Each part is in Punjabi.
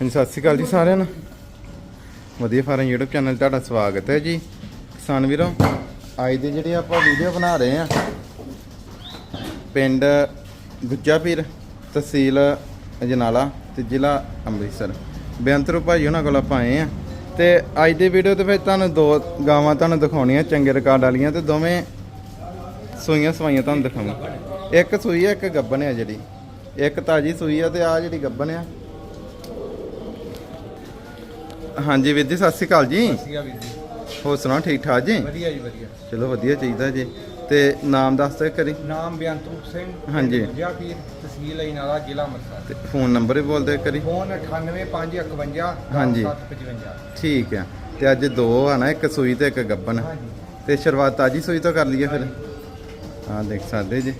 ਹਾਂਜੀ, ਸਤਿ ਸ਼੍ਰੀ ਅਕਾਲ ਜੀ ਸਾਰਿਆਂ ਨੂੰ। ਵਧੀਆ ਫਾਰਮ YouTube ਚੈਨਲ ਤੁਹਾਡਾ ਸਵਾਗਤ ਹੈ ਜੀ। ਕਿਸਾਨ ਵੀਰੋ, ਅੱਜ ਦੀ ਜਿਹੜੀ ਆਪਾਂ ਵੀਡੀਓ ਬਣਾ ਰਹੇ ਆ ਪਿੰਡ ਗੁੱਜਾਪੀਰ ਤਹਿਸੀਲ ਅਜਨਾਲਾ ਤੇ ਜ਼ਿਲ੍ਹਾ ਅੰਮ੍ਰਿਤਸਰ। ਬੇਅੰਤਰੂ ਭਾਈ ਉਹਨਾਂ ਕੋਲ ਆਪਾਂ ਆਏ ਆ ਤੇ ਅੱਜ ਦੀ ਵੀਡੀਓ ਤੇ ਵਿੱਚ ਤੁਹਾਨੂੰ ਦੋ ਗਾਵਾਂ ਤੁਹਾਨੂੰ ਦਿਖਾਉਣੀਆਂ, ਚੰਗੇ ਰਿਕਾਰਡ ਵਾਲੀਆਂ ਤੇ ਦੋਵੇਂ ਸੂਈਆਂ ਸਵਾਈਆਂ ਤੁਹਾਨੂੰ ਦਿਖਾਉਣੀ ਇੱਕ ਸੂਈ ਆ ਇੱਕ ਗੱਬਨ ਆ ਜਿਹੜੀ। ਇੱਕ ਤਾਜੀ ਸੂਈ ਆ ਤੇ ਆ ਜਿਹੜੀ ਗੱਬਨ ਆ ਹਾਂਜੀ ਵੀਰ ਜੀ ਸਤਿ ਸ਼੍ਰੀ ਅਕਾਲ ਜੀ। ਸੀਗਾ ਵੀਰ ਜੀ। ਹੋਰ ਸੁਣਾਓ ਠੀਕ ਠਾਕ ਜੀ? ਵਧੀਆ ਜੀ ਵਧੀਆ। ਚਲੋ ਵਧੀਆ ਚਾਹੀਦਾ ਜੀ। ਤੇ ਨਾਮ ਦੱਸ ਦਿਓ ਕਰੀ ਨਾਮ ਬਿਆਨਤਰੂਪ ਸਿੰਘ ਹਾਂਜੀ। ਪੰਜਾਬੀ ਤਹਿਸੀਲ ਅਜਨਾਲਾ ਜ਼ਿਲ੍ਹਾ ਅੰਮ੍ਰਿਤਸਰ। ਤੇ ਫੋਨ ਨੰਬਰ ਵੀ ਬੋਲ ਦਿਓ ਕਰੀ ਫੋਨ 98551 ਹਾਂਜੀ। 755 ਠੀਕ ਆ। ਤੇ ਅੱਜ ਦੋ ਆ ਨਾ ਇੱਕ ਸੂਈ ਤੇ ਇੱਕ ਗੱਬਨ ਹਾਂਜੀ। ਤੇ ਸ਼ੁਰੂਆਤ ਤਾਜੀ ਸੂਈ ਤੋਂ ਕਰ ਲਈਏ ਫਿਰ। ਹਾਂ ਦੇਖ ਸਕਦੇ ਜੀ।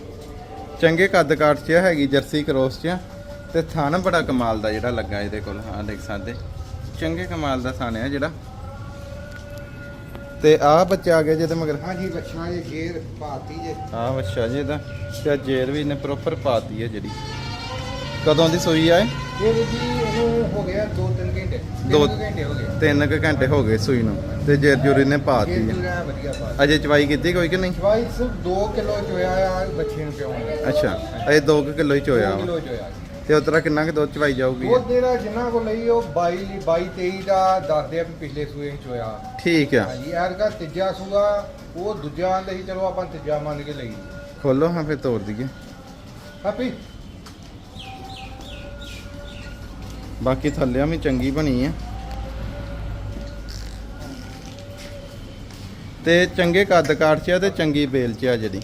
ਚੰਗੇ ਕੱਦ ਕਾਠ ਚ ਆ, ਹੈਗੀ ਜਰਸੀ ਕਰੋਸ ਚ ਆ, ਤੇ ਥਣ ਬੜਾ ਕਮਾਲ ਦਾ ਜਿਹੜਾ ਲੱਗਾ ਇਹਦੇ ਕੋਲ। ਹਾਂ ਦੇਖ ਸਕਦੇ। ਚੰਗੇ ਕਮਾਲ ਦਾ ਥਣ ਆ ਜਿਹੜਾ। ਤੇ ਆਹ ਬੱਚਾ ਆ ਗਿਆ ਜਿਹਦੇ ਮਗਰ। ਹਾਂਜੀ ਬੱਚਾ ਇਹ ਗੇਰ ਭਾਤੀ ਜੇ। ਆਹ ਬੱਚਾ ਜੀ ਇਹਦਾ। ਤੇ ਜੇਰ ਵੀ ਇਹਨੇ ਪ੍ਰੋਪਰ ਪਾਤੀ ਹੈ ਜਿਹੜੀ। ਕਦੋਂ ਦੀ ਸੂਈ ਆ ਇਹ? ਇਹ ਜੀ ਇਹਨੂੰ ਹੋ ਗਿਆ 2-3 ਘੰਟੇ। ਦੋ- ਤਿੰਨ ਕੁ ਘੰਟੇ ਹੋ ਗਏ। ਤਿੰਨ ਕੁ ਘੰਟੇ ਹੋ ਗਏ ਸੂਈ ਨੂੰ। ਤੇ ਜੇਰ ਜੁਰ ਇਹਨੇ ਪਾਤੀ ਹੈ ਅਜੇ ਚਵਾਈ ਕੀਤੀ ਕੋਈ ਕਿ ਨਹੀਂ? ਚਵਾਈ ਸਿਰਫ 2 ਕਿਲੋ ਚੋਇਆ ਆ ਬੱਚੇ ਨੂੰ ਪਿਆਉਣ ਅੱਛਾ ਅਜੇ 2 ਕਿਲੋ ਹੀ ਚੋਇਆ ਵਾ। ਕਿਲੋ ਚੋਇਆ ਤੇ ਉਤਰਾ ਕਿੰਨਾ ਕਿ ਦੁੱਧ ਚਵਾਈ ਜਾਊਗੀ? ਉਹ ਜਿਹੜਾ ਜਿੰਨਾ ਕੋ ਲਈ ਉਹ 22 22 23 ਦਾ ਦੱਸਦੇ ਆ ਵੀ ਪਿਛਲੇ ਸੂਏ 'ਚ ਚੋਇਆ। ਠੀਕ ਆ। ਹਾਂਜੀ ਯਾਰ ਦਾ ਤੀਜਾ ਸੂਆ ਉਹ ਦੂਜਾ ਆਂਦੇ ਸੀ ਚਲੋ ਆਪਾਂ ਤੀਜਾ ਮੰਨ ਕੇ ਲਈ ਖੋਲੋ ਹਾਂ ਫਿਰ ਤੋੜ ਦਈਏ। ਹੈਪੀ? ਬਾਕੀ ਥੱਲਿਆਂ ਵੀ ਚੰਗੀ ਬਣੀ ਆ। ਤੇ ਚੰਗੇ ਕੱਦ ਕਾਠ ਚ ਆ ਤੇ ਚੰਗੀ ਬੇਲ ਚ ਆ ਜਿਹੜੀ।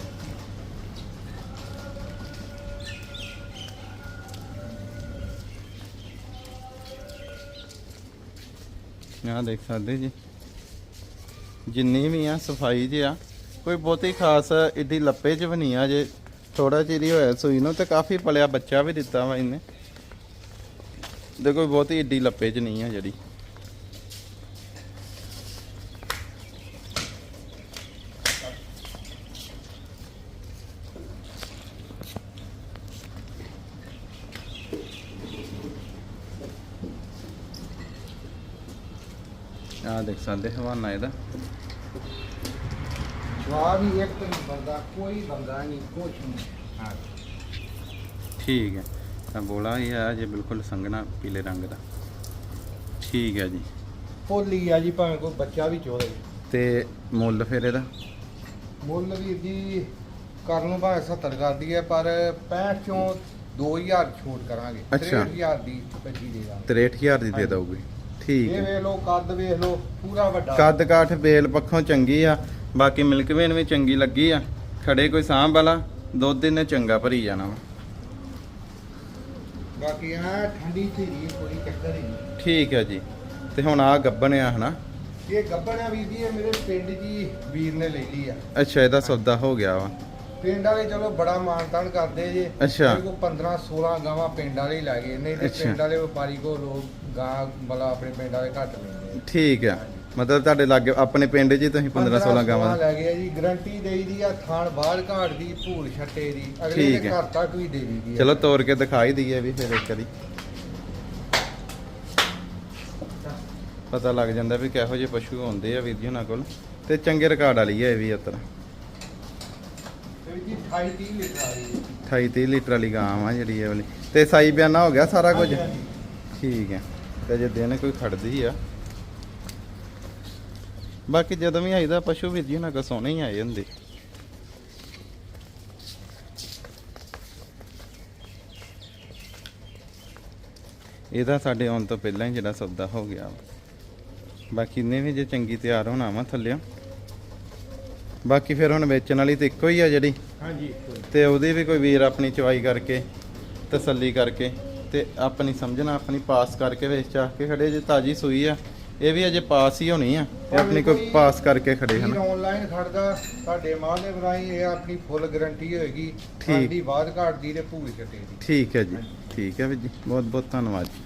ਆਹ ਦੇਖ ਸਕਦੇ ਜੀ। ਜਿੰਨੀ ਵੀ ਆ, ਸਫ਼ਾਈ ਜੀ ਆ, ਕੋਈ ਬਹੁਤੀ ਖਾਸ ਇੱਡੀ ਲੱਪੇ ਚ ਵੀ ਨਹੀਂ ਆ। ਜੇ ਥੋੜਾ ਚਿਰ ਹੀ ਹੋਇਆ ਸੂਈ ਨੂੰ, ਤੇ ਕਾਫੀ ਪਲਿਆ ਬੱਚਾ ਵੀ ਦਿੱਤਾ ਵਾ ਇਹਨੇ। ਦੇਖੋ ਕੋਈ ਬਹੁਤੀ ਇੱਡੀ ਲੱਪੇ ਚ ਨਹੀਂ ਆ ਜਿਹੜੀ। ਆ ਦੇਖ ਸਕਦੇ ਹਵਾਨਾ ਇਹਦਾ। ਜਵਾਬ ਹੀ ਇੱਕ ਨਹੀਂ ਬੰਦਾ ਕੋਈ ਬੰਦਾ ਨਹੀਂ ਕੁਛ ਨਹੀਂ। ਹਾਂ। ਠੀਕ ਹੈ। ਤਾਂ ਬੋਲਾ ਇਹ ਆ ਜੇ ਬਿਲਕੁਲ ਸੰਘਣਾ ਪੀਲੇ ਰੰਗ ਦਾ। ਠੀਕ ਹੈ ਜੀ। ਪੋਲੀ ਆ ਜੀ ਭਾਵੇਂ ਕੋਈ ਬੱਚਾ ਵੀ ਚੋਲੇ। ਤੇ ਮੁੱਲ ਫਿਰ ਇਹਦਾ? ਮੁੱਲ ਵੀਰ ਜੀ ਕਰਨ ਨੂੰ ਭਾਵੇਂ 70 ਕਰਦੀ ਹੈ ਪਰ 65 ਚੋਂ 2000 ਛੋਟ ਕਰਾਂਗੇ। ਅੱਛਾ। 63000 ਦੀ ਬੱਚੀ ਦੇ ਦਾਂਗੇ। 63000 ਦੀ ਦੇ ਹਾਂਜੀ। ਠੀਕ ਇਹ ਹੈ। ਵੇਖ ਲਓ ਕੱਦ ਵੇਖ ਲਓ ਪੂਰਾ ਵੱਡਾ। ਕੱਦ ਕਾਠ ਬੇਲ ਪੱਖੋਂ ਚੰਗੀ ਆ ਬਾਕੀ ਮਿਲਕ ਵੇਨ ਵੀ ਚੰਗੀ ਲੱਗੀ ਆ। ਖੜੇ ਕੋਈ ਸਾਂਭ ਵਾਲਾ ਦੁੱਧ ਇਹਨੇ ਚੰਗਾ ਭਰੀ ਜਾਣਾ ਵਾ। ਬਾਕੀ ਆ ਠੰਡੀ ਧੀਰੀ ਕੋਈ ਚੱਕਰ ਹੀ ਨਹੀਂ। ਠੀਕ ਹੈ ਜੀ। ਤੇ ਹੁਣ ਆ ਗੱਬਨ ਆ ਹਨਾ? ਇਹ ਗੱਬਣ ਆ ਵੀਰ ਜੀ ਇਹ ਮੇਰੇ ਪਿੰਡ ਜੀ ਵੀਰ ਨੇ ਲੈ ਲਈ ਆ। ਅੱਛਾ ਇਹਦਾ ਸੌਦਾ ਹੋ ਗਿਆ ਵਾ। ਪਿੰਡ ਵਾਲੇ ਚਲੋ ਬੜਾ ਮਾਨਤਾਨ ਕਰਦੇ ਜੇ। ਅੱਛਾ। ਕੋਈ 15 16 ਗਾਵਾਂ ਪਿੰਡ ਵਾਲੇ ਹੀ ਲੈ ਗਏ। ਨਹੀਂ ਤੇ ਅੱਛਾ। ਪਿੰਡ ਵਾਲੇ ਵਪਾਰੀ ਕੋ ਲੋਕ ਗਾਂ ਮਤਲਬ ਆਪਣੇ ਪਿੰਡ ਵਾਲੇ ਘੱਟ ਲੈਂਦੇ ਠੀਕ ਆ। ਮਤਲਬ ਤੁਹਾਡੇ ਲਾਗੇ ਆਪਣੇ ਪਿੰਡ 'ਚ ਹੀ ਤੁਸੀਂ 15 16 ਗਾਵਾਂ ਲੈ ਗਏ ਆ ਜੀ। ਗਰੰਟੀ ਦੇਈ ਦੀ ਆ ਥਾਣ ਬਾਹਰ ਘਾਟ ਦੀ ਭੂਲ ਛੱਟੇ ਦੀ। ਅਗਲੇ ਠੀਕ ਦੇ ਹੈ। ਘਰ ਤੱਕ ਵੀ ਦੇ ਦੀ ਚਲੋ ਤੋੜ ਕੇ ਦਿਖਾਈ ਦਈਏ ਵੀ ਫਿਰ ਇੱਕ ਵਾਰੀ। ਪਤਾ ਲੱਗ ਜਾਂਦਾ ਵੀ ਕਿਹੋ ਜਿਹੇ ਪਸ਼ੂ ਹੁੰਦੇ ਆ ਵੀਰ ਜੀ ਉਹਨਾਂ ਕੋਲ। ਤੇ ਚੰਗੇ ਰਿਕਾਰਡ ਵਾਲੀ ਹੈ ਇਹ ਵੀ ਉਤਰ ਜੀ 28 30 ਲੀਟਰ ਆ ਰਹੀ 28 30 ਲੀਟਰ ਵਾਲੀ ਗਾਂ ਆ ਜਿਹੜੀ ਇਹ ਵਾਲੀ। ਤੇ ਸਾਈ ਬਿਆਨਾ ਹੋ ਗਿਆ ਸਾਰਾ ਕੁਝ? ਹਾਂਜੀ, ਹਾਂਜੀ। ਠੀਕ ਹੈ। ਤੇ ਜੇ ਦਿਨ ਕੋਈ ਖੜਦੀ ਆ। ਬਾਕੀ ਜਦੋਂ ਵੀ ਆਈਦਾ ਪਸ਼ੂ ਵੀਰ ਜੀ ਉਹਨਾਂ ਕੋਲ ਸੋਹਣੇ ਹੀ ਆਏ ਹੁੰਦੇ। ਇਹਦਾ ਸਾਡੇ ਆਉਣ ਤੋਂ ਪਹਿਲਾਂ ਹੀ ਜਿਹੜਾ ਸੌਦਾ ਹੋ ਗਿਆ ਵਾ। ਬਾਕੀ ਨੇ ਵੀ ਜੇ ਚੰਗੀ ਤਿਆਰ ਹੋਣਾ ਵਾ ਥੱਲਿਓ। ਬਾਕੀ ਫਿਰ ਹੁਣ ਵੇਚਣ ਵਾਲੀ ਤੇ ਇੱਕੋ ਹੀ ਆ ਜਿਹੜੀ। ਹਾਂਜੀ। ਤੇ ਉਹਦੀ ਵੀ ਕੋਈ ਵੀਰ ਆਪਣੀ ਚਵਾਈ ਕਰਕੇ ਤਸੱਲੀ ਕਰਕੇ ਤੇ ਆਪਣੀ ਸਮਝਣਾ ਆਪਣੀ ਪਾਸ ਕਰਕੇ ਵੇਚ ਚਾਹ ਕੇ ਖੜੇ ਜੇ ਤਾਜੀ ਸੂਈ ਆ ਇਹ ਵੀ ਅਜੇ ਪਾਸ ਹੀ ਹੋਣੀ ਆ ਤੇ ਆਪਣੀ ਕੋਈ ਪਾਸ ਕਰਕੇ ਖੜੇ ਹਨ। ਆਨਲਾਈਨ ਖੜਦਾ ਤੁਹਾਡੇ ਮਾਲ ਦੇ ਬਣਾਈ ਇਹ ਆਪਣੀ ਫੁੱਲ ਗਾਰੰਟੀ ਹੋਏਗੀ। ਸਾਡੀ ਬਾਅਦ ਘਾਟ ਦੀ ਤੇ ਭੂਲ ਦੀ। ਠੀਕ ਹੈ ਜੀ ਠੀਕ ਹੈ ਵੀਰ ਜੀ ਬਹੁਤ ਬਹੁਤ ਧੰਨਵਾਦ ਜੀ।